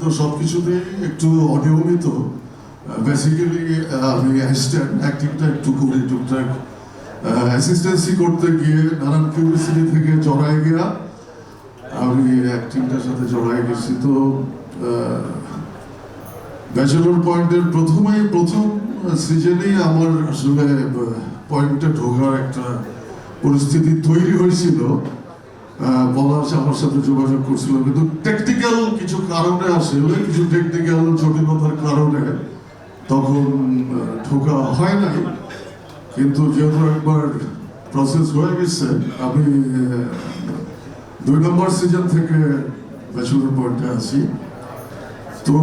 তো সব একটু অনিয়মিত। বেসিক্যালি আমি অ্যাসিস্ট্যান্ট অ্যাক্টিংটা একটু করি টুকটাক। অ্যাসিস্ট্যান্সি করতে গিয়ে নানান থেকে গিয়া আমি অ্যাক্টিংটার সাথে জড়ায় গেছি। তো ব্যাচেলর পয়েন্টের প্রথমেই, প্রথম সিজনেই আমার আসলে পয়েন্টে ঢোকার একটা পরিস্থিতি তৈরি হয়েছিল। আহ, পলাশ আমার সাথে যোগাযোগ করছিল কিন্তু টেকনিক্যাল কিছু কারণে আসলে কিছু টেকনিক্যাল জটিলতার কারণে তখন ঢোকা হয় নাই। কিন্তু যেহেতু একবার প্রসেস হয়ে গেছে আমি দুই নম্বর সিজন থেকে ব্যাচেলর পয়েন্টে আছি। তো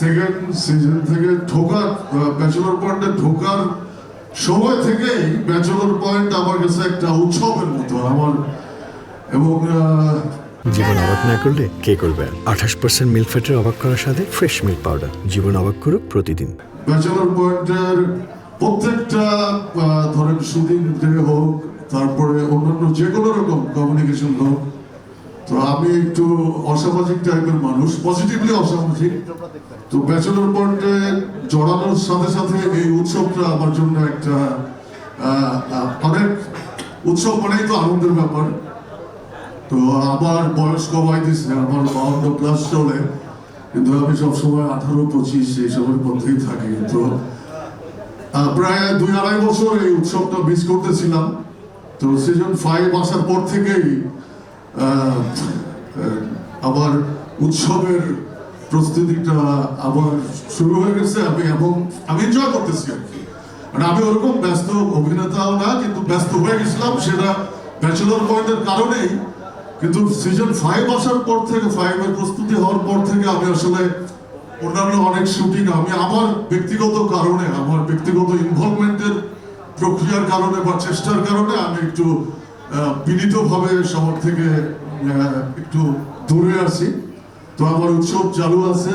সেকেন্ড সিজন থেকে ঢোকার ব্যাচেলর পয়েন্টে ঢোকার সময় থেকেই ব্যাচেলর পয়েন্ট আমার কাছে একটা উৎসবের মতো আমার এবং জীবন অবাক না করলে কে করবে আঠাশ পার্সেন্ট মিল্ক ফ্যাটের অবাক করার সাথে ফ্রেশ মিল্ক পাউডার জীবন অবাক করুক প্রতিদিন। ব্যাচেলর পয়েন্টের প্রত্যেকটা ধরেন শুটিং ডে হোক তারপরে অন্যান্য যে কোনো রকম কমিউনিকেশন হোক তো আমি একটু অসামাজিক টাইপের মানুষ পজিটিভলি অসামাজিক। তো ব্যাচেলর পয়েন্টে জড়ানোর সাথে সাথে এই উৎসবটা আমার জন্য একটা অনেক উৎসব মানেই তো আনন্দের ব্যাপার। তো আমার বয়স কমাই দিচ্ছে আমার বাউন্ন প্লাস চলে, কিন্তু আমি সবসময় আঠারো, পঁচিশ এইসবের মধ্যেই থাকি। তো প্রায় দুই আড়াই বছর এই উৎসবটা মিস করতেছিলাম। তো সিজন ফাইভ আসার পর থেকেই আবার উৎসবের প্রস্তুতিটা আবার শুরু হয়ে গেছে। আমি এবং আমি এনজয় করতেছি আর কি। মানে আমি ওরকম ব্যস্ত অভিনেতাও না, কিন্তু ব্যস্ত হয়ে গেছিলাম সেটা ব্যাচেলর পয়েন্টের কারণেই। কিন্তু সিজন ফাইভ আসার পর থেকে ফাইভের প্রস্তুতি হওয়ার পর থেকে আমি আসলে অন্যান্য অনেক শুটিং আমি আমার ব্যক্তিগত কারণে, আমার ব্যক্তিগত ইনভলভমেন্টের প্রক্রিয়ার কারণে বা চেষ্টার কারণে আমি একটু বিনীতভাবে সবার থেকে একটু দূরে আছি। তো আমার উৎসব চালু আছে।